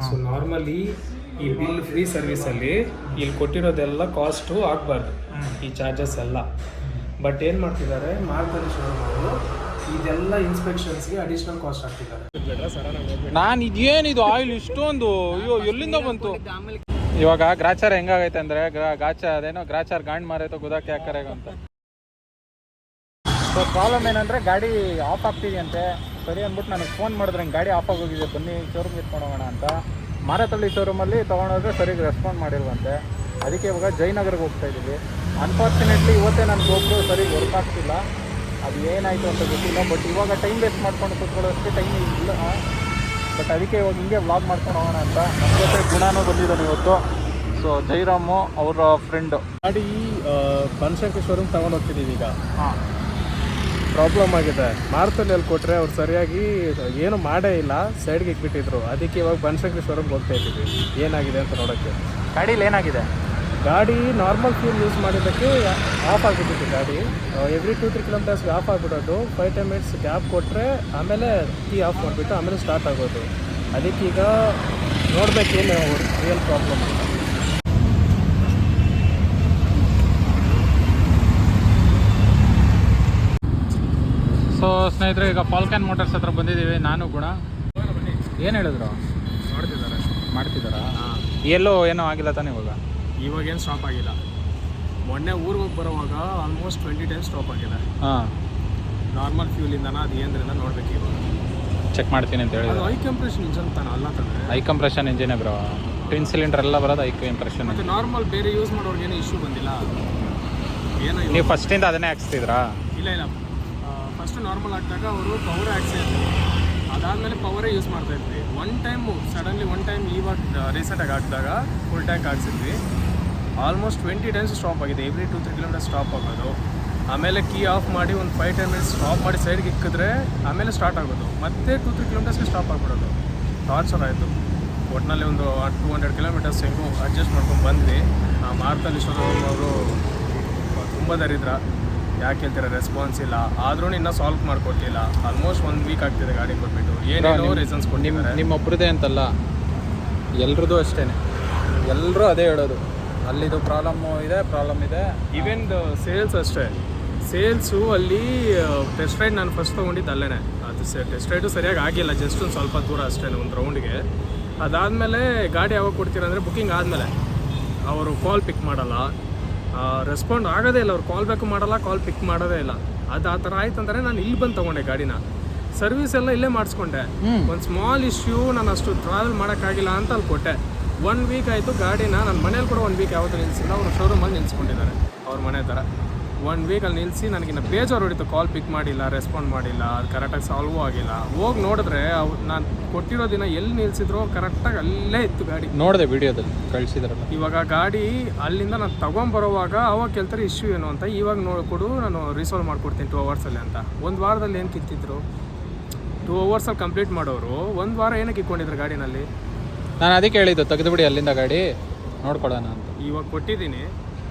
So normally ಈ bill free ಸರ್ವಿಸಲ್ಲಿ ಇಲ್ಲಿ ಕೊಟ್ಟಿರೋದೆಲ್ಲ ಕಾಸ್ಟು ಆಗಬಾರ್ದು. ಈ ಚಾರ್ಜಸ್ ಎಲ್ಲ. ಬಟ್ ಏನು ಮಾಡ್ತಿದ್ದಾರೆ? ಮಾರ್ಕರಿ ಶೋರೂಮ್ ಅವರು ಇದೆಲ್ಲ ಇನ್ಸ್ಪೆಕ್ಷನ್ಸ್ಗೆ ಅಡಿಷನಲ್ ಕಾಸ್ಟ್ ಹಾಕ್ತಿದ್ದಾರೆ. ನಾನು ಇದೇನಿದು ಆಯಿಲ್ ಇಷ್ಟೊಂದು? ಅಯ್ಯೋ ಎಲ್ಲಿಂದ ಬಂತು? ಇವಾಗ ಗ್ರಾಚಾರ ಹೆಂಗಾಗೈತೆ ಅಂದರೆ ಗ್ರಾ- ಗಾಚ ಅದೇನೋ ಗ್ರಾಚಾರ ಗಾಂಡ್ ಮಾರೈತೋ ಗುದಾಕಿ ಹಾಕಾರೆ ಅಂತ. ಸೊ ಪ್ರಾಬ್ಲಮ್ ಏನಂದರೆ ಗಾಡಿ ಆಫ್ ಆಗ್ತಿದೆಯಂತೆ. ಸರಿ ಅಂದ್ಬಿಟ್ಟು ನನಗೆ ಫೋನ್ ಮಾಡಿದ್ರೆ ಹಂಗೆ ಗಾಡಿ ಆಫ್ ಆಗೋಗಿದೆ ಬನ್ನಿ ಶೋರೂಮ್ ಇಟ್ಕೊಂಡು ಹೋಗೋಣ ಅಂತ. ಮಾರತಳ್ಳಿ ಶೋರೂಮಲ್ಲಿ ತೊಗೊಂಡೋದ್ರೆ ಸರಿಗೆ ರೆಸ್ಪಾಂಡ್ ಮಾಡಿಲ್ವಂತೆ. ಅದಕ್ಕೆ ಇವಾಗ ಜಯನಗರ್ಗೆ ಹೋಗ್ತಾ ಇದ್ದೀವಿ. ಅನ್ಫಾರ್ಚುನೇಟ್ಲಿ ಇವತ್ತೇ ನನ್ನ ಒಬ್ಬರು ಸರಿ ವರ್ಕ್ ಆಗ್ತಿಲ್ಲ. ಅದು ಏನಾಯಿತು ಅಂತ ಗೊತ್ತಿಲ್ಲ. ಬಟ್ ಇವಾಗ ಟೈಮ್ ವೇಸ್ಟ್ ಮಾಡ್ಕೊಂಡು ಕೂತ್ಕೊಳ್ಳೋದಕ್ಕೆ ಟೈಮ್ ಇಲ್ಲ. ಬಟ್ ಅದಕ್ಕೆ ಇವಾಗ ಹಿಂಗೆ ವ್ಲಾಗ್ ಮಾಡ್ಕೊಂಡು ಹೋಗೋಣ ಅಂತ. ನನ್ನ ಜೊತೆ ಗುಣನೂ ಬಂದಿದ್ದಾನೆ ಇವತ್ತು. ಸೊ ಜೈರಾಮು ಅವರ ಫ್ರೆಂಡು ಗಾಡಿ ಬನಶಂಕರಿ ಶೋರೂಮ್ ತಗೊಂಡು ಹೋಗ್ತಿದ್ದೀವಿ ಈಗ. ಹಾಂ. ಪ್ರಾಬ್ಲಮ್ ಆಗಿದೆ. ಮಾರ್ತಲ್ಲಿ ಕೊಟ್ಟರೆ ಅವ್ರು ಸರಿಯಾಗಿ ಏನು ಮಾಡೇ ಇಲ್ಲ ಸೈಡ್ಗೆ ಇಟ್ಬಿಟ್ಟಿದ್ರು ಅದಕ್ಕೆ ಇವಾಗ ಬನಶಂಕರಿ ಶೋರೂಮ್ಗೆ ಹೋಗ್ತಾ ಇದ್ದೀವಿ. ಏನಾಗಿದೆ ಅಂತ ನೋಡೋಕ್ಕೆ. ಗಾಡೀಲಿ ಏನಾಗಿದೆ? ಗಾಡಿ ನಾರ್ಮಲ್ ಫ್ಯೂಲ್ ಯೂಸ್ ಮಾಡಿದ್ದಕ್ಕೆ ಆಫ್ ಆಗಿಬಿಟ್ಟಿತ್ತು ಗಾಡಿ. Every two three kilometres off ಆಗಿಬಿಡೋದು. Five ten minutes gap ಕೊಟ್ಟರೆ ಆಮೇಲೆ ಕೀ ಆಫ್ ಮಾಡಿಬಿಟ್ಟು ಆಮೇಲೆ ಸ್ಟಾರ್ಟ್ ಆಗೋದು. ಅದಕ್ಕೀಗ ನೋಡಬೇಕೇನು ರಿಯಲ್ ಪ್ರಾಬ್ಲಮ್ ಸೊ ಸ್ನೇಹಿತರೆ ಈಗ ಫಾಲ್ಕನ್ ಮೋಟರ್ಸ್ ಹತ್ರ ಬಂದಿದ್ದೀವಿ ನಾನು ಗುಣ ಏನು ಹೇಳಿದ್ರು? ಮಾಡ್ತಿದ್ದಾರೆ. ಮಾಡ್ತಿದ್ದಾರಾ? ಎಲ್ಲೋ ಏನೋ ಆಗಿಲ್ಲ ತಾನೇ ಇವಾಗ? ಇವಾಗೇನು ಸ್ಟಾಪ್ ಆಗಿಲ್ಲ. ಮೊನ್ನೆ ಊರಿಗೆ ಹೋಗಿ ಬರೋವಾಗ ಆಲ್ಮೋಸ್ಟ್ ಟ್ವೆಂಟಿ ಟೈಮ್ಸ್ ಸ್ಟಾಪ್ ಆಗಿಲ್ಲ. ಹಾಂ. ನಾರ್ಮಲ್ ಫ್ಯೂಲಿಂದನ ಅದು ಏನ್ರಿಂದ ನೋಡ್ಬೇಕು ಇವಾಗ. ಚೆಕ್ ಮಾಡ್ತೀನಿ ಅಂತ ಹೇಳಿ ಹೇಳಿದ್ರು ಹೈ ಕಂಪ್ರೆಷನ್ ಇಂಜನ್ ತಾನ ಅಲ್ಲ ತಾನೆ? ಹೈ ಕಂಪ್ರೆಷನ್ ಇಂಜಿನೇ ಬ್ರೋ ಟ್ವಿನ್ ಸಿಲಿಂಡರ್ ಎಲ್ಲ ಬರೋದು ಐ ಕಂಪ್ರೆಷನ್ ಮತ್ತೆ ನಾರ್ಮಲ್ ಬೇರೆ ಯೂಸ್ ಮಾಡೋರ್ಗೇನು ಇಶ್ಯೂ ಬಂದಿಲ್ಲ? ಏನೋ ಇವಾಗ- ನೀವು ಫಸ್ಟಿಂದ ಅದನ್ನೇ ಹಾಕ್ಸ್ತಿದ್ರಾ? ಇಲ್ಲ ಇಲ್ಲ. ಫಸ್ಟ್ ನಾರ್ಮಲ್ ಹಾಕಿದಾಗ ಅವರು ಪವರ್ ಹಾಕ್ಸಿದ್ರು ಅದಾದಮೇಲೆ ಪವರೇ ಯೂಸ್ ಮಾಡ್ತಾ ಇದ್ವಿ. One time suddenly one time ಇವಾಗ ರೀಸೆಂಟಾಗಿ ಹಾಕಿದಾಗ ಫುಲ್ ಟ್ಯಾಂಕ್ ಹಾಕ್ಸಿದ್ವಿ. ಆಲ್ಮೋಸ್ಟ್ ಟ್ವೆಂಟಿ ಟೈಮ್ಸ್ ಸ್ಟಾಪ್ ಆಗಿದೆ. Every two three kilometre stop ಆಗೋದು. ಆಮೇಲೆ ಕೀ ಆಫ್ ಮಾಡಿ ಒಂದು ಫೈವ್ ಟೆನ್ ಮಿನಿಟ್ಸ್ ಸ್ಟಾಪ್ ಮಾಡಿ ಸೈಡ್ಗೆ ಇಕ್ಕಿದ್ರೆ ಆಮೇಲೆ ಸ್ಟಾರ್ಟ್ ಆಗೋದು. ಮತ್ತೆ ಟು ತ್ರೀ ಕಿಲೋಮೀಟರ್ಸ್ಗೆ ಸ್ಟಾಪ್ ಆಗಿಬಿಡೋದು. ಟಾರ್ಚರ್ ಆಯಿತು. ಒಟ್ಟಿನಲ್ಲಿ ಒಂದು ಟೂ ಹಂಡ್ರೆಡ್ ಕಿಲೋಮೀಟರ್ಸ್ ಹೆಂಗೂ ಅಡ್ಜಸ್ಟ್ ಮಾಡ್ಕೊಂಡು ಬಂದ್ವಿ. ಆ ಮಾರ್ತಲ್ಲಿ ಅವರು ತುಂಬ ದರಿದ್ರ. ಯಾಕೆ ಹೇಳ್ತೀರ ರೆಸ್ಪಾನ್ಸ್ ಇಲ್ಲ. ಆದ್ರೂ ಇನ್ನೂ ಸಾಲ್ವ್ ಮಾಡ್ಕೊಟ್ಟಿಲ್ಲ. ಆಲ್ಮೋಸ್ಟ್ ಒಂದು ವೀಕ್ ಆಗ್ತಿದೆ ಗಾಡಿ ಕೊಟ್ಬಿಟ್ಟು. ಏನೇನೋ ರೀಸನ್ಸ್ ನಿಮ್ಮ ಕೊಟ್ಟಿದ್ದಾರೆ. ನಿಮ್ಮೊಬ್ರದೇ ಅಂತಲ್ಲ ಎಲ್ರದ್ದು ಅಷ್ಟೇ ಎಲ್ಲರೂ ಅದೇ ಹೇಳೋದು. ಅಲ್ಲಿದು ಪ್ರಾಬ್ಲಮ್ಮು ಇದೆ ಪ್ರಾಬ್ಲಮ್ ಇದೆ. ಈವೆನ್ ಸೇಲ್ಸ್ ಅಷ್ಟೇ. ಸೇಲ್ಸು ಅಲ್ಲಿ ಟೆಸ್ಟ್ ರೈಡ್ ನಾನು ಫಸ್ಟ್ ತೊಗೊಂಡಿದ್ದು ಅಲ್ಲೇ ಅದು ಟೆಸ್ಟ್ ರೈಡು ಸರಿಯಾಗಿ ಆಗಿಲ್ಲ ಜಸ್ಟ್ ಒಂದು ಸ್ವಲ್ಪ ದೂರ ಅಷ್ಟೇ ಒಂದು ರೌಂಡ್ಗೆ ಅದಾದಮೇಲೆ ಗಾಡಿ ಯಾವಾಗ ಕೊಡ್ತೀರ ಅಂದರೆ ಬುಕ್ಕಿಂಗ್ ಆದಮೇಲೆ. ಅವರು ಕಾಲ್ ಪಿಕ್ ಮಾಡಲ್ಲ. ರೆಸ್ಪಾಂಡ್ ಆಗೋದೇ ಇಲ್ಲ ಅವ್ರು ಕಾಲ್ ಬ್ಯಾಕ್ ಮಾಡಲ್ಲ ಕಾಲ್ ಪಿಕ್ ಮಾಡೋದೇ ಇಲ್ಲ. ಅದು ಆ ಥರ ಆಯ್ತು ಅಂದರೆ ನಾನು ಇಲ್ಲಿ ಬಂದು ತೊಗೊಂಡೆ ಗಾಡಿನ. ಸರ್ವಿಸ್ ಎಲ್ಲ ಇಲ್ಲೇ ಮಾಡಿಸ್ಕೊಂಡೆ. ಒಂದು ಸ್ಮಾಲ್ ಇಶ್ಯೂ ನಾನು ಅಷ್ಟು ಟ್ರಾವೆಲ್ ಮಾಡೋಕ್ಕಾಗಿಲ್ಲ ಅಂತ ಅಲ್ಲಿ ಕೊಟ್ಟೆ ಒನ್ ವೀಕ್ ಆಯಿತು ಗಾಡಿನ ನನ್ನ ಮನೇಲಿ ಕೂಡ ಒನ್ ವೀಕ್ ಯಾವತ್ತೂ ನಿಲ್ಲಿಸಿಲ್ಲ ಅವರು ಶೋರೂಮಲ್ಲಿ ನಿಲ್ಲಿಸ್ಕೊಂಡಿದ್ದಾರೆ ಅವ್ರ ಮನೆ ಥರ ಒನ್ ವೀಕಲ್ಲಿ ನಿಲ್ಲಿಸಿ ನನಗಿನ್ನ ಬೇಜಾರು ಹೊಡಿತು. ಕಾಲ್ ಪಿಕ್ ಮಾಡಿಲ್ಲ ರೆಸ್ಪಾಂಡ್ ಮಾಡಿಲ್ಲ ಅದು ಕರೆಕ್ಟಾಗಿ ಸಾಲ್ವ್ ಆಗಿಲ್ಲ. ಹೋಗಿ ನೋಡಿದ್ರೆ ಅವು ನಾನು ಕೊಟ್ಟಿರೋ ದಿನ ಎಲ್ಲಿ ನಿಲ್ಲಿಸಿದ್ರು ಕರೆಕ್ಟಾಗಿ ಅಲ್ಲೇ ಇತ್ತು ಗಾಡಿ. ನೋಡಿದೆ ವಿಡಿಯೋದಲ್ಲಿ ಕಳಿಸಿದ್ರಲ್ಲ. ಇವಾಗ ಗಾಡಿ ಅಲ್ಲಿಂದ ನಾನು ತಗೊಂಬರೋವಾಗ ಅವಾಗ ಕೆಲ್ತಾರೆ ಇಶ್ಯೂ ಏನು ಅಂತ. ಇವಾಗ ನೋಡಿಕೊಡು ನಾನು ರಿಸಾಲ್ವ್ ಮಾಡಿಕೊಡ್ತೀನಿ ಟೂ ಅವರ್ಸಲ್ಲಿ ಅಂತ. ಒಂದು ವಾರದಲ್ಲಿ ಏನು ಕಿತ್ತಿದ್ರು? ಟೂ ಅವರ್ಸಲ್ಲಿ ಕಂಪ್ಲೀಟ್ ಮಾಡೋರು. ಒಂದು ವಾರ ಏನಕ್ಕೆ ಇಕ್ಕೊಂಡಿದ್ರು ಗಾಡಿನಲ್ಲಿ? ನಾನು ಅದಕ್ಕೆ ಹೇಳಿದ್ದು ತೆಗೆದುಬಿಡಿ ಅಲ್ಲಿಂದ ಗಾಡಿ ನೋಡ್ಕೊಡೋಣ ಅಂತ. ಇವಾಗ ಕೊಟ್ಟಿದ್ದೀನಿ.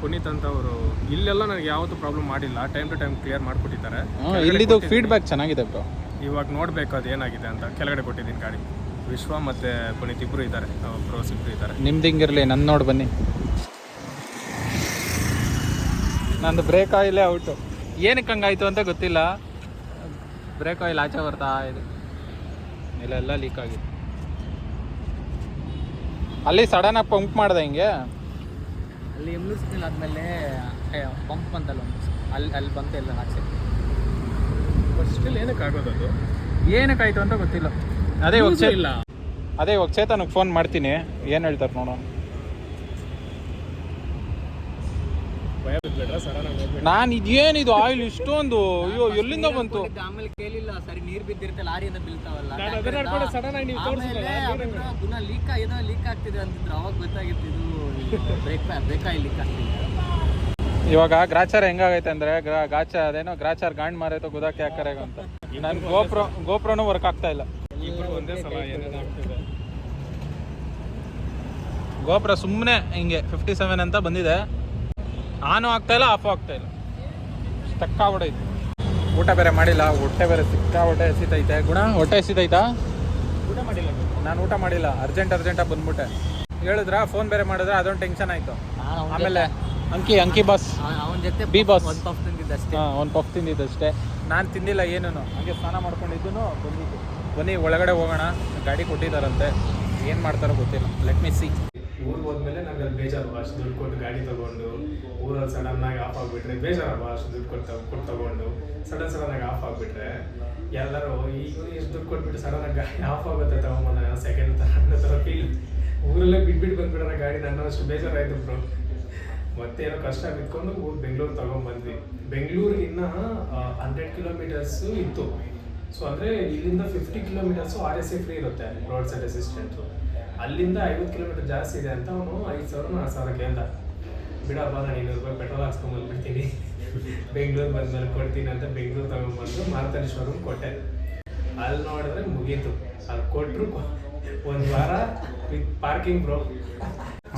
ಪುನೀತ್ ಅಂತ ಅವರು ಇಲ್ಲೆಲ್ಲ ನನಗೆ ಯಾವತ್ತು ಪ್ರಾಬ್ಲಮ್ ಮಾಡಿಲ್ಲ. ಟೈಮ್ ಟು ಟೈಮ್ ಕ್ಲಿಯರ್ ಮಾಡಿಕೊಟ್ಟಿದ್ದಾರೆ. ಇಲ್ಲಿದು ಫೀಡ್ಬ್ಯಾಕ್ ಚೆನ್ನಾಗಿದೆ ಬ್ರೋ ಇವಾಗ ನೋಡಬೇಕು ಅದು ಏನಾಗಿದೆ ಅಂತ. ಕೆಳಗಡೆ ಕೊಟ್ಟಿದ್ದೀನಿ ಗಾಡಿ. ವಿಶ್ವ ಮತ್ತು ಪುನೀತ್ ಇಬ್ಬರು ಇದ್ದಾರೆ. ಪ್ರೋಸ್ ಇಬ್ಬರು ಇದ್ದಾರೆ. ನಿಮ್ದು ಹಿಂಗಿರಲಿ ನನ್ನ ನೋಡಿ ಬನ್ನಿ. ನಂದು ಬ್ರೇಕ್ ಆಯಿಲೇ ಔಟು ಏನಕ್ಕೆ ಹಂಗಾಯಿತು ಅಂತ ಗೊತ್ತಿಲ್ಲ. ಬ್ರೇಕ್ ಆಯಿಲ್ ಆಚೆ ಬರ್ತಾ ಇದೆ. ಇಲ್ಲೆಲ್ಲ ಲೀಕ್ ಆಗಿದೆ. ಅಲ್ಲಿ ಸಡನ್ನಾಗಿ ಪಂಪ್ ಮಾಡ್ದೆ ಹಿಂಗೆ. ಅಲ್ಲಿ ಎಮ್ಲೂಸ್ನಲ್ಲಿ ಆದಮೇಲೆ ಪಂಪ್ ಬಂತಲ್ಲ ಒಂದು ಅಲ್ಲಿ ಅಲ್ಲಿ ಬಂತು ಎಲ್ಲ ಆಚೆ ಫಸ್ಟಲ್ಲಿ ಏನಕ್ಕೆ ಆಗೋದು ಅದು? ಏನಕ್ಕಾಯ್ತು ಅಂತ ಗೊತ್ತಿಲ್ಲ. ಅದೇ ಇಲ್ಲ. ಅದೇ ಇವಾಗ ಚೇತನಿಗೆ ಫೋನ್ ಮಾಡ್ತೀನಿ. ಏನು ಹೇಳ್ತಾರೆ ನೋಡೋಣ ಭಯ ಬಿದ್ಬಿಟ್ರೆ ಸಡನ್ನಾಗಿ ನೋಡ್ಬಿಟ್ಟು ನಾನು ಇದೇನಿದು ಆಯಿಲ್ ಇಷ್ಟೊಂದು. ಅಯ್ಯೋ ಎಲ್ಲಿಂದ ಬಂತು? ಆಮೇಲೆ ಕೇಳಿಲ್ಲ ಸರಿ ನೀರು ಬಿದ್ದಿರುತ್ತೆ ಲಾರಿಯಿಂದ ಬೀಳ್ತಾವಲ್ಲ. ಪುನಃ ಲೀಕ್ ಏನೋ ಲೀಕ್ ಆಗ್ತಿದೆ ಅಂತಿದ್ರು ಅವಾಗ ಗೊತ್ತಾಗಿತ್ತು ಇದು ಬ್ರೇಕ್ ಬ್ರೇಕ್ ಆಗಿ ಲೀಕ್ ಆಗ್ತಿದೆ. ಇವಾಗ ಗ್ರಾಚಾರ ಹೆಂಗಾಗೈತೆ ಅಂದ್ರೆ ಗ್ರಾ ಗಾಚ ಅದೇನೋ ಗ್ರಾಚಾರ ಗಾಂಡ್ ಮಾರೈತೋ ಗುದಾಕಿ ಹಾಕಾರೆ ಅಂತ. ನನ್ನ ಗೋಪ್ರೋ ಗೋಪ್ರೋನು ವರ್ಕ್ ಆಗ್ತಾ ಇಲ್ಲ. ಇಬ್ರು ಒಂದೇ ಸಲ ಏನೇನು ಆಗ್ತಿದೆ? ಗೋಪ್ರ ಸುಮ್ಮನೆ ಹಿಂಗೆ ಫಿಫ್ಟಿ ಸೆವೆನ್ ಅಂತ ಬಂದಿದೆ. ಆನು ಆಗ್ತಾ ಇಲ್ಲ ಆಫ್ ಆಗ್ತಾ ಇಲ್ಲ. ಸ್ಟಕ್ ಆಗ್ಬಿಡೈತೆ. ಊಟ ಬೇರೆ ಮಾಡಿಲ್ಲ ಹೊಟ್ಟೆ ಬೇರೆ ಸಿಕ್ಕಾಬಿಟ್ಟೆ ಎಸಿತೈತೆ ಗುಣ? ಹೊಟ್ಟೆ ಎಸಿತೈತಾ ಊಟ ಮಾಡಿಲ್ಲ. ನಾನು ಊಟ ಮಾಡಿಲ್ಲ ಅರ್ಜೆಂಟ್ ಅರ್ಜೆಂಟಾಗಿ ಬಂದ್ಬಿಟ್ಟೆ. ಹೇಳಿದ್ರ ಫೋನ್ ಬೇರೆ ಮಾಡಿದ್ರೆ ಅದೊಂದು ಟೆನ್ಷನ್ ಆಯಿತು. ಆಮೇಲೆ ಅಂಕಿ ಅಂಕಿ ಬಸ್. ಅವನ ಜೊತೆ ಬಿ ಬಸ್. ಒಂದು ಪಫ್ ತಿಂದಿದ್ದಷ್ಟೇ. ಹಾಂ ಒಂದು ಪಫ್ ತಿಂದಿದ್ದಷ್ಟೇ. ನಾನು ತಿಂದಿಲ್ಲ ಏನೂ ಹಂಗೆ ಸ್ನಾನ ಮಾಡ್ಕೊಂಡಿದ್ದು ಬಂದಿದ್ದು. ಬನ್ನಿ ಒಳಗಡೆ ಹೋಗೋಣ. ಗಾಡಿ ಕೊಟ್ಟಿದ್ದಾರಂತೆ ಏನು ಮಾಡ್ತಾರೋ ಗೊತ್ತಿಲ್ಲ. ಲೆಟ್ ಮಿ ಸಿ ಊರಿಗೆ ಹೋದ್ಮೇಲೆ ನಮ್ಗೆ ಅಲ್ಲಿ ಬೇಜಾರು, ಅಷ್ಟು ದುಡ್ಡು ಕೊಟ್ಟು ಗಾಡಿ ತಗೊಂಡು, ಊರಲ್ಲಿ ಸಡನ್ ಆಗಿ ಆಫ್ ಆಗಿಬಿಟ್ರೆ ಬೇಜಾರಲ್ವಾ ಅಷ್ಟು ದುಡ್ಡು ಕೊಟ್ಟು ಕೊಟ್ಟು ತಗೊಂಡು ಸಡನ್ ಸಡನ್ ಆಗಿ ಆಫ್ ಆಗಿಬಿಟ್ರೆ ಎಲ್ಲರೂ ಈಗ ಎಷ್ಟು ದುಡ್ಡು ಕೊಟ್ಬಿಟ್ಟು ಸಡನ್ ಆಗಿ ಗಾಡಿ ಆಫ್ ಆಗುತ್ತೆ ತಗೊಂಬಂದ ಸೆಕೆಂಡ್ ಥರ ಥರ ಫೀಲ್ ಊರಲ್ಲೇ ಬಿಟ್ಬಿಟ್ಟು ಬಂದ್ಬಿಡೋಣ ಗಾಡಿ ನನ್ನ ಅಷ್ಟು ಬೇಜಾರಾಯ್ತು ಬ್ರೋ ಮತ್ತೆ ಏನೋ ಕಷ್ಟ ಬಿತ್ಕೊಂಡು ಊರು ಬೆಂಗಳೂರು ತಗೊಂಡ್ಬಂದ್ವಿ ಬೆಂಗಳೂರಿಗೆ ಇನ್ನ ಹಂಡ್ರೆಡ್ ಕಿಲೋಮೀಟರ್ಸು ಇತ್ತು. ಸೊ ಅಂದರೆ ಇಲ್ಲಿಂದ fifty kilometres R S free ಇರುತ್ತೆ ರೋಡ್ ಸೈಡ್ ಅಸಿಸ್ಟೆಂಟು ಅಲ್ಲಿಂದ ಐವತ್ತು ಕಿಲೋಮೀಟರ್ ಜಾಸ್ತಿ ಇದೆ ಅಂತ ಅವನು ಐದು ಸಾವಿರ ನಾಲ್ಕು ಸಾವಿರ ಕೇಳ್ದ ಬಿಡಪ್ಪ, ನಾನು ಇನ್ನೂರು ರೂಪಾಯಿ ಪೆಟ್ರೋಲ್ ಹಾಕ್ಸ್ಕೊಂಬಂದ್ಬಿಡ್ತೀನಿ ಬೆಂಗಳೂರು ಬಂದ್ಮೇಲೆ ಕೊಡ್ತೀನಿ ಅಂತ ಬೆಂಗಳೂರು ತಗೊಂಡ್ಬಂದು ಮಾರುತನಿ ಶೋರೂಮ್ ಕೊಟ್ಟೆ. ಅಲ್ಲಿ ನೋಡಿದ್ರೆ ಮುಗೀತು. ಅಲ್ಲಿ ಕೊಟ್ಟರು ಒಂದು ವಾರ with parking bro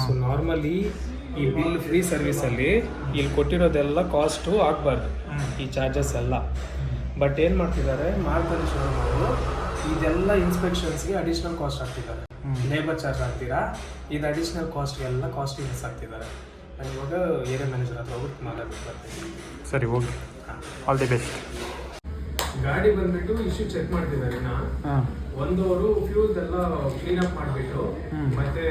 so normally ಈ ಬಿಲ್ ಫ್ರೀ ಸರ್ವಿಸಲ್ಲಿ ಇಲ್ಲಿ ಕೊಟ್ಟಿರೋದೆಲ್ಲ ಕಾಸ್ಟು ಆಗಬಾರ್ದು. ಈ ಚಾರ್ಜಸ್ ಎಲ್ಲ. ಬಟ್ ಏನು ಮಾಡ್ತಿದ್ದಾರೆ? ಮಾರುತನಿ ಶೋರೂಮ್ ಅವರು ಇದೆಲ್ಲ ಇನ್ಸ್ಪೆಕ್ಷನ್ಸ್ಗೆ ಅಡಿಷ್ನಲ್ ಕಾಸ್ಟ್ ಹಾಕ್ತಿದ್ದಾರೆ. ಲೇಬರ್ ಚಾರ್ಜ್ ಹಾಕ್ತೀರಾ? ಇದು ಅಡಿಷ್ನಲ್ ಕಾಸ್ಟ್ ಎಲ್ಲ ಕಾಸ್ಟ್ ಮಿಸ್ ಆಗ್ತಿದ್ದಾರೆ. ನಾನು ಇವಾಗ ಏರಿಯಾ ಮ್ಯಾನೇಜರ್ ಹತ್ರ ಹೋಗಿ ಮಾತಾಡ್ಬಿಟ್ಟು ಬರ್ತೀನಿ. ಸರಿ ಹೋಗಿ ಆಲ್ ದಿ ಬೆಸ್ಟ್ ಗಾಡಿ ಬಂದ್ಬಿಟ್ಟು ಇಶ್ಯೂ ಚೆಕ್ ಮಾಡ್ತಿದ್ದಾರೆ ಒಂದು ಅವರು ಫ್ಯೂಸ್ ಎಲ್ಲ ಕ್ಲೀನ್ ಅಪ್ ಮಾಡಿಬಿಟ್ಟು. ಮತ್ತೆ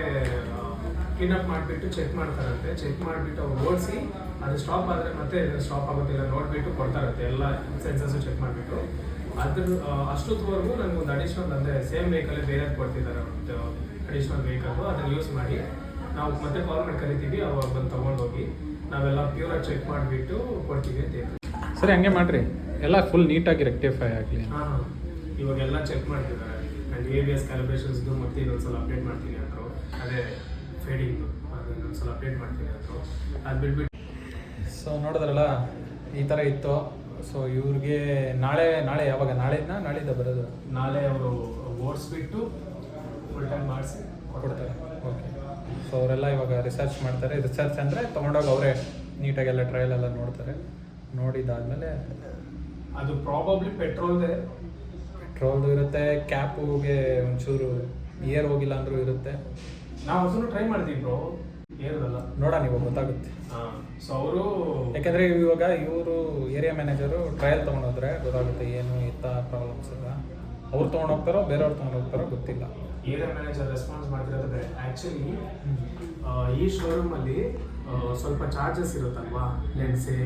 ಕ್ಲೀನ್ ಅಪ್ ಮಾಡಿಬಿಟ್ಟು ಚೆಕ್ ಮಾಡ್ತಾರಂತೆ. ಚೆಕ್ ಮಾಡಿಬಿಟ್ಟು ಅವ್ರು ಓಡಿಸಿ ಅದು ಸ್ಟಾಪ್ ಆದರೆ ಮತ್ತೆ ಸ್ಟಾಪ್ ಆಗೋದಿಲ್ಲ ನೋಡಿಬಿಟ್ಟು ಕೊಡ್ತಾರಂತೆ. ಎಲ್ಲ ಸೆನ್ಸಸ್ ಚೆಕ್ ಮಾಡಿಬಿಟ್ಟು. ಅದ್ರ ಅಷ್ಟೊತ್ತವರೆಗೂ ನನಗೆ ಒಂದು ಅಡಿಷ್ನಲ್ ಅಂದರೆ ಸೇಮ್ ವೆಹಿಕಲ್ ಬೇರೆ ಕೊಡ್ತಿದ್ದಾರೆ ಒಂದು ಅಡಿಷ್ನಲ್ ವೆಹಿಕಲ್ ಅದನ್ನು ಯೂಸ್ ಮಾಡಿ ನಾವು ಮತ್ತೆ ಕಾಲ್ ಮಾಡಿ ಕರಿತೀವಿ ಅವಾಗ ಬಂದು ತೊಗೊಂಡೋಗಿ ನಾವೆಲ್ಲ ಪ್ಯೂರಾಗಿ ಚೆಕ್ ಮಾಡಿಬಿಟ್ಟು ಕೊಡ್ತೀವಿ ಅಂತ ಸರಿ ಹಂಗೆ ಮಾಡಿರಿ. ಎಲ್ಲ ಫುಲ್ ನೀಟಾಗಿ ರೆಕ್ಟಿಫೈ ಆಗಲಿ. ಹಾಂ ಇವಾಗೆಲ್ಲ ಚೆಕ್ ಮಾಡ್ತಿದ್ದಾರೆ. ಆ್ಯಂಡ್ ಎ ಬಿ ಎಸ್ ಕ್ಯಾಲಿಬ್ರೇಷನ್ಸ್ದು ಮತ್ತೆ ಇನ್ನೊಂದ್ಸಲ ಅಪ್ಡೇಟ್ ಮಾಡ್ತೀನಿ ಅಂದರು. ಅದೇ ಫೇಡಿಂಗ್ದು ಅದು ಇನ್ನೊಂದ್ಸಲ ಅಪ್ಡೇಟ್ ಮಾಡ್ತೀನಿ ಅಂದರು. ಅದು ಬಿಟ್ಬಿಟ್ಟು ಸೊ ನೋಡಿದ್ರಲ್ಲ ಈ ಥರ ಇತ್ತು. ಸೊ ಇವ್ರಿಗೆ ನಾಳೆ ನಾಳೆ ಯಾವಾಗ? ನಾಳೆನ ನಾಳಿದ್ದ ಬರೋದು? ನಾಳೆ ಅವರು ಓಡಿಸ್ಬಿಟ್ಟು ಫುಲ್ ಟೈಮ್ ಮಾಡಿಸಿ ಕೊಡ್ತಾರೆ. ಓಕೆ. ಸೊ ಅವರೆಲ್ಲ ಇವಾಗ ರಿಸರ್ಚ್ ಮಾಡ್ತಾರೆ. ರಿಸರ್ಚ್ ಅಂದರೆ ತೊಗೊಂಡೋಗಿ ಅವರೇ ನೀಟಾಗೆಲ್ಲ ಟ್ರಯಲ್ ಎಲ್ಲ ನೋಡ್ತಾರೆ. ನೋಡಿದಾದ್ಮೇಲೆ ಅದು ಪ್ರಾಬಬ್ಲಿ ಪೆಟ್ರೋಲ್ದೆ ಪೆಟ್ರೋಲ್ದು ಇರುತ್ತೆ ಕ್ಯಾಪುಗೆ ಒಂಚೂರು ಇಯರ್ ಹೋಗಿಲ್ಲ ಅಂದರೂ ಇರುತ್ತೆ. ನಾವು ಅದನ್ನು ಟ್ರೈ ಮಾಡ್ತೀವಿ ಬ್ರೋ ಏರದಲ್ಲ ನೋಡೋಣ ಇವಾಗ ಗೊತ್ತಾಗುತ್ತೆ. ಹಾಂ ಸೊ ಅವರು ಯಾಕಂದರೆ ಇವಾಗ ಇವರು ಏರಿಯಾ ಮ್ಯಾನೇಜರು ಟ್ರಯಲ್ ತೊಗೊಂಡೋದ್ರೆ ಗೊತ್ತಾಗುತ್ತೆ ಏನು ಇತ್ತ ಪ್ರಾಬ್ಲಮ್ಸ್ ಎಲ್ಲ. ಅವ್ರು ತೊಗೊಂಡೋಗ್ತಾರೋ ಬೇರೆಯವ್ರು ತೊಗೊಂಡೋಗ್ತಾರೋ ಗೊತ್ತಿಲ್ಲ. ಏರಿಯಾ ಮ್ಯಾನೇಜರ್ ರೆಸ್ಪಾನ್ಸ್ ಮಾಡ್ತಿರೋದು ಬೇರೆ. ಆ್ಯಕ್ಚುಲಿ ಈ ಶೋರೂಮಲ್ಲಿ ಸ್ವಲ್ಪ ಚಾರ್ಜಸ್ ಇರುತ್ತಲ್ವಾ? ಲೆನ್ಸೆ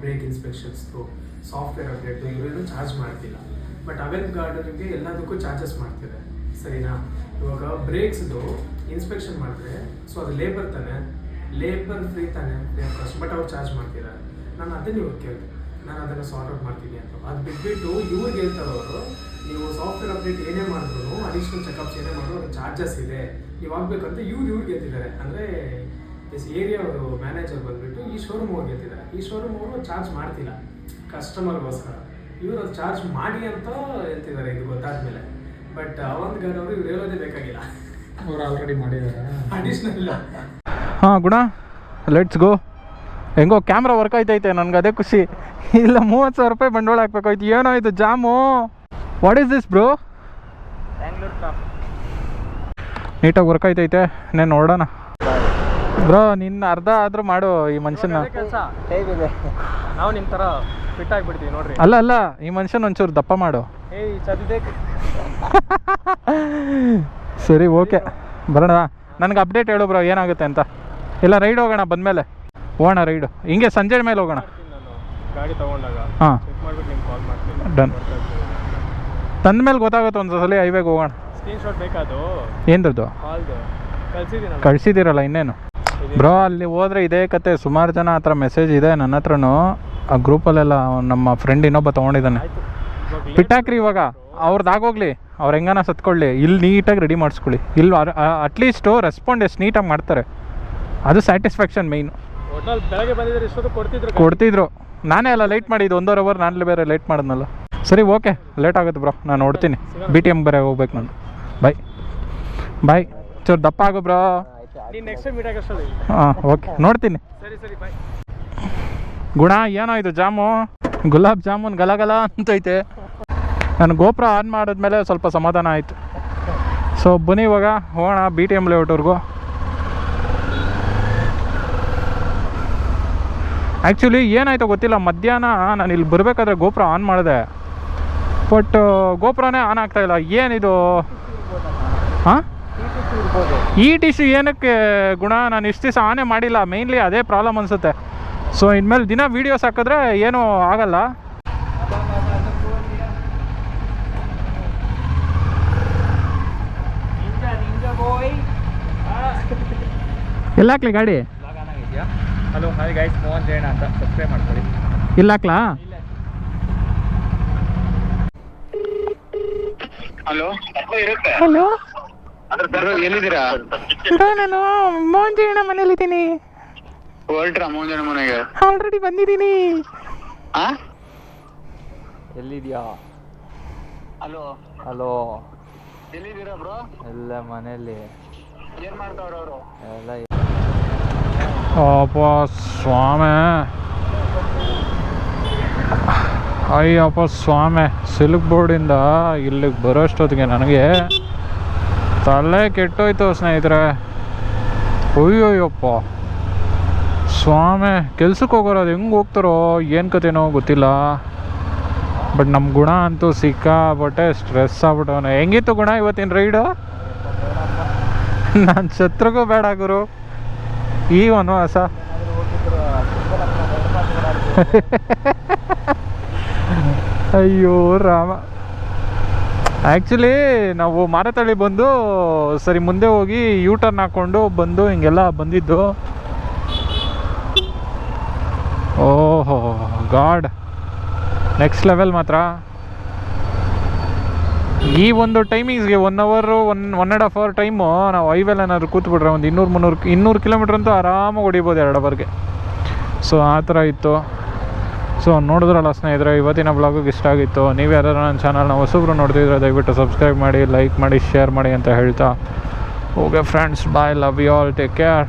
ಬ್ರೇಕ್ ಇನ್ಸ್ಪೆಕ್ಷನ್ಸ್ದು ಸಾಫ್ಟ್ವೇರ್ ಅಪ್ಡೇಟು ಇವರೇನು ಚಾರ್ಜ್ ಮಾಡ್ತಿಲ್ಲ. ಬಟ್ ಅವೆನ್ ಗಾರ್ಡನ್ಗೆ ಎಲ್ಲದಕ್ಕೂ ಚಾರ್ಜಸ್ ಮಾಡ್ತಿದೆ ಸರಿನಾ? ಇವಾಗ ಬ್ರೇಕ್ಸ್ದು ಇನ್ಸ್ಪೆಕ್ಷನ್ ಮಾಡಿದ್ರೆ ಸೊ ಅದು ಲೇಬರ್ ತಾನೆ ಲೇಬರ್ ಫ್ರೀ ತಾನೆ ಕಾಸ್ಟ್ ಬಟ್ ಅವ್ರು ಚಾರ್ಜ್ ಮಾಡ್ತೀರಾ ನಾನು ಅದೇ ನೀವು ಕೇಳಿದೆ. ನಾನು ಅದನ್ನು ಸಾರ್ಟ್ ಔಟ್ ಮಾಡ್ತೀನಿ ಅಂತ. ಅದು ಬಿಟ್ಬಿಟ್ಟು ಇವ್ರಿಗೆ ಹೇಳ್ತಾರೆ ಅವರು, ನೀವು ಸಾಫ್ಟ್ವೇರ್ ಅಪ್ಡೇಟ್ ಏನೇ ಮಾಡಿದ್ರು ಅಡಿಷನಲ್ ಚೆಕಪ್ಸ್ ಏನೇ ಮಾಡಿದ್ರು ಅದು ಚಾರ್ಜಸ್ ಇದೆ. ನೀವು ಆಗಬೇಕಂತ ಇವ್ರು ಇವ್ರಿಗೆ ಹೇಳ್ತಿದ್ದಾರೆ. ಅಂದರೆ ಎಸ್ ಏರಿಯಾ ಅವರು ಮ್ಯಾನೇಜರ್ ಬಂದುಬಿಟ್ಟು ಈ ಶೋರೂಮ್ ಅವ್ರಿಗೆ ಎತ್ತಿದ್ದಾರೆ ಈ ಶೋರೂಮ್ ಅವರು ಚಾರ್ಜ್ ಮಾಡ್ತಿಲ್ಲ. ಕಸ್ಟಮರ್ಗೋಸ್ಕರ ಇವರು ಅದು ಚಾರ್ಜ್ ಮಾಡಿ ಅಂತ ಹೇಳ್ತಿದ್ದಾರೆ, ಇದು ಗೊತ್ತಾದ್ಮೇಲೆ. ಬಟ್ ಅವಂತ್ ಗಾಡ್ ಅವರು ಇವ್ರು ಹೇಳೋದೇ ಬೇಕಾಗಿಲ್ಲ. ಅವ್ರು ಆಲ್ರೆಡಿ ಮಾಡಿದ್ದಾರೆ ಅಡಿಷನಲ್ ಹಾಂ ಗುಣ. ಲೆಟ್ಸ್ ಗೋ ಹೆಂಗೋ ಕ್ಯಾಮ್ರಾ ವರ್ಕ್ ಆಯ್ತೈತೆ ನನಗೆ ಅದೇ ಖುಷಿ. ಇಲ್ಲ ಮೂವತ್ತು ಸಾವಿರ ರೂಪಾಯಿ ಬಂಡವಾಳ ಹಾಕ್ಬೇಕಾಯ್ತು. ಏನೋ ಇದು jam. What is this bro ನೀಟಾಗಿ ವರ್ಕ್ ಆಯ್ತೈತೆ. ನೇನು ನೋಡೋಣ. ಬ್ರೋ ನಿನ್ನ ಅರ್ಧ ಆದರೂ ಮಾಡು ಈ ಮನುಷ್ಯನ. ಕೆಲಸ. ನಾವು ನಿಮ್ಮ ಥರ ಫಿಟ್ ಆಗಿಬಿಡ್ತೀವಿ ನೋಡ್ರಿ. ಅಲ್ಲ ಅಲ್ಲ ಈ ಮನುಷ್ಯನ ಒಂಚೂರು ದಪ್ಪ ಮಾಡು. ಸರಿ ಓಕೆ ಬರೋಣ. ನನಗೆ ಅಪ್ಡೇಟ್ ಹೇಳು ಬ್ರೋ ಏನಾಗುತ್ತೆ ಅಂತ. ಇಲ್ಲ ರೈಡ್ ಹೋಗೋಣ ಬಂದಮೇಲೆ. ಹೋಗೋಣ ರೈಡು ಹಿಂಗೆ ಸಂಜೆ ಮೇಲೆ ಹೋಗೋಣ. ಹಾಂ. ಡನ್ ತಂದ ಮೇಲೆ ಗೊತ್ತಾಗುತ್ತೆ ಒಂದು ಸಲ ಹೈವೇಗೆ ಹೋಗೋಣ. ಏನ್ರದ್ದು? ಕಳ್ಸಿದ್ದೀರಲ್ಲ ಇನ್ನೇನು? ಬ್ರೋ ಅಲ್ಲಿ ಹೋದ್ರೆ ಇದೇ ಕತೆ. ಸುಮಾರು ಜನ ಹತ್ರ ಮೆಸೇಜ್ ಇದೆ ನನ್ನ ಹತ್ರನೂ. ಆ ಗ್ರೂಪಲ್ಲೆಲ್ಲ ನಮ್ಮ ಫ್ರೆಂಡ್ ಇನ್ನೊಬ್ಬ ತೊಗೊಂಡಿದ್ದಾನೆ. ಪಿಟ್ಟಾಕ್ರಿ ಬಿಟ್ಟಾಕ್ರಿ ಇವಾಗ. ಅವ್ರದ್ದು ಆಗೋಗ್ಲಿ ಅವ್ರು ಹೆಂಗಾನ ಸತ್ಕೊಳ್ಳಿ ಇಲ್ಲಿ ನೀಟಾಗಿ ರೆಡಿ ಮಾಡಿಸ್ಕೊಳ್ಳಿ. ಇಲ್ಲಿ ಅಟ್ಲೀಸ್ಟು ರೆಸ್ಪಾಂಡ್ ಎಷ್ಟು ನೀಟಾಗಿ ಮಾಡ್ತಾರೆ. ಅದು ಸ್ಯಾಟಿಸ್ಫ್ಯಾಕ್ಷನ್ ಮೇಯ್ನು ಕೊಡ್ತಿದ್ರು ನಾನೇ ಅಲ್ಲ ಲೇಟ್ ಮಾಡಿದ್ದು ಒಂದೂವರೆ ಅವರ್ ನಾನು ಬೇರೆ ಲೇಟ್ ಮಾಡಿದ್ನಲ್ಲ. ಸರಿ ಓಕೆ ಲೇಟ್ ಆಗುತ್ತೆ ಬ್ರೋ ನಾನು ನೋಡ್ತೀನಿ. ಬಿ ಟಿ ಎಂ ಬರೋ ಹೋಗ್ಬೇಕು ನಾನು ಬಾಯ್ ಬಾಯ್ ಚೂರು ದಪ್ಪ ಆಗು ಬ್ರೋ ಹಾಂ ಓಕೆ ನೋಡ್ತೀನಿ. ಗುಣ ಏನೋ ಇದು ಜಾಮು? ಗುಲಾಬ್ ಜಾಮೂನ್ ಗಲಗಲ ಅಂತೈತೆ. ನಾನು ಗೋಪುರ ಆನ್ ಮಾಡಿದ್ಮೇಲೆ ಸ್ವಲ್ಪ ಸಮಾಧಾನ ಆಯಿತು. ಸೊ ಬನ್ನಿ ಇವಾಗ, ಹೋಗೋಣ ಬಿ ಟಿ ಎಂ ಲೇಔಟ್ವರೆಗೂ ಆ್ಯಕ್ಚುಲಿ ಏನಾಯ್ತೋ ಗೊತ್ತಿಲ್ಲ, ಮಧ್ಯಾಹ್ನ ನಾನು ಇಲ್ಲಿ ಬರಬೇಕಾದ್ರೆ ಗೋಪುರ ಆನ್ ಮಾಡಿದೆ. ಬಟ್ ಗೋಪುರನೇ ಆನ್ ಆಗ್ತಾ ಇಲ್ಲ. ಏನಿದು? ಹಾಂ ಈ ಸಿ ಏನಕ್ಕೆ ಗುಣ? ನಾನು ಇಷ್ಟು ದಿವಸ ಆನೇ ಮಾಡಿಲ್ಲ. ಮೇಯ್ನ್ಲಿ ಅದೇ ಪ್ರಾಬ್ಲಮ್ ಅನಿಸುತ್ತೆ. ಸೊ ಇನ್ಮೇಲೆ ದಿನ ವೀಡಿಯೋಸ್ ಹಾಕಿದ್ರೆ ಏನೂ ಆಗಲ್ಲ. ಎಲ್ಲ ಹಾಕ್ಲಿ ಗಾಡಿ? Hello hi guys Mohan Jain ಅಂತ. ಸಬ್ಸ್ಕ್ರೈಬ್ ಮಾಡ್ಕೊಳ್ಳಿ. ಇಲ್ಲ ಹಾಕ್ಲಾ? ಹಲೋ? ಹಲೋ ಎಲ್ಲಿದ್ದೀರಾ? ನಾನು ಮೋಹನ್ ಮನೇಲಿದ್ದೀನಿ ಹೊರಟ್ರಾ ಮೋಹನ್ ಮನೆಗೆ? ಆಲ್ರೆಡಿ ಬಂದಿದ್ದೀನಿ. ಆ? ಎಲ್ಲಿದ್ಯಾ? ಹಲೋ? ಹಲೋ? ಎಲ್ಲಿದ್ದೀರಾ ಬ್ರೋ? ಎಲ್ಲ ಮನೆಯಲ್ಲಿ ಏನ್ ಮಾಡ್ತಾವ್ರ ಅವರು ಎಲ್ಲ ಅಪ್ಪ ಸ್ವಾಮಿ ಅಯ್ಯಪ್ಪ ಸ್ವಾಮಿ ಸಿಲ್ಕ್ ಬೋರ್ಡಿಂದ ಇಲ್ಲಿಗೆ ಬರೋಷ್ಟೊತ್ತಿಗೆ ನನಗೆ ತಲೆ ಕೆಟ್ಟೋಯ್ತು ಸ್ನೇಹಿತರೆ. ಅಯ್ಯೋಯ್ಯಪ್ಪ. ಸ್ವಾಮಿ ಕೆಲ್ಸಕ್ಕೆ ಹೋಗೋರು ಅದು ಹೆಂಗೆ ಹೋಗ್ತಾರೋ ಏನು ಕತೆನೋ ಗೊತ್ತಿಲ್ಲ. ಬಟ್ ನಮ್ಮ ಗುಣ ಅಂತೂ ಸಿಕ್ಕಾಬಟ್ಟೆ ಸ್ಟ್ರೆಸ್ ಆಗ್ಬಿಟ್ಟವನು. ಹೆಂಗಿತ್ತು ಗುಣ ಇವತ್ತಿನ ರೈಡು ನಾನು ಶತ್ರುಗೂ ಬೇಡ ಗುರು. ಈ ವನವಾಸ ಅಯ್ಯೋ ರಾಮ. ಆ್ಯಕ್ಚುಲಿ ನಾವು ಮಾರತಳ್ಳಿ ಬಂದು ಸರಿ ಮುಂದೆ ಹೋಗಿ ಯೂ ಟರ್ನ್ ಹಾಕ್ಕೊಂಡು ಬಂದು ಹಿಂಗೆಲ್ಲ ಬಂದಿದ್ದು. ಓಹೋ ಗಾಡ್ ನೆಕ್ಸ್ಟ್ ಲೆವೆಲ್ ಮಾತ್ರ. ಈ ಒಂದು ಟೈಮಿಂಗ್ಸ್ಗೆ ಒನ್ ಅವರು one one and half hour time ನಾವು ಹೈವೇಲಿ ಏನಾದ್ರು ಕೂತ್ಬಿಟ್ರೆ ಒಂದು ಇನ್ನೂರು, ಮುನ್ನೂರು, ಇನ್ನೂರು ಕಿಲೋಮೀಟ್ರ್ ಅಂತೂ ಆರಾಮಾಗಿ ಹೊಡಿಬೋದು ಎರಡು ಅವರ್ಗೆ ಸೊ ಆ ಥರ ಇತ್ತು. ಸೊ ನೋಡಿದ್ರಲ್ಲ ಸ್ನೇಹಿತರೆ, ಇವತ್ತಿನ ಬ್ಲಾಗಿಗೆ ಇಷ್ಟ ಆಗಿತ್ತು. ನೀವು ಯಾರು ನನ್ನ ಚಾನಲ್ನ ಹೊಸಬ್ರು ನೋಡ್ತಿದ್ರೆ ದಯವಿಟ್ಟು ಸಬ್ಸ್ಕ್ರೈಬ್ ಮಾಡಿ ಲೈಕ್ ಮಾಡಿ ಶೇರ್ ಮಾಡಿ ಅಂತ ಹೇಳ್ತಾ. Okay friends bye love you all take care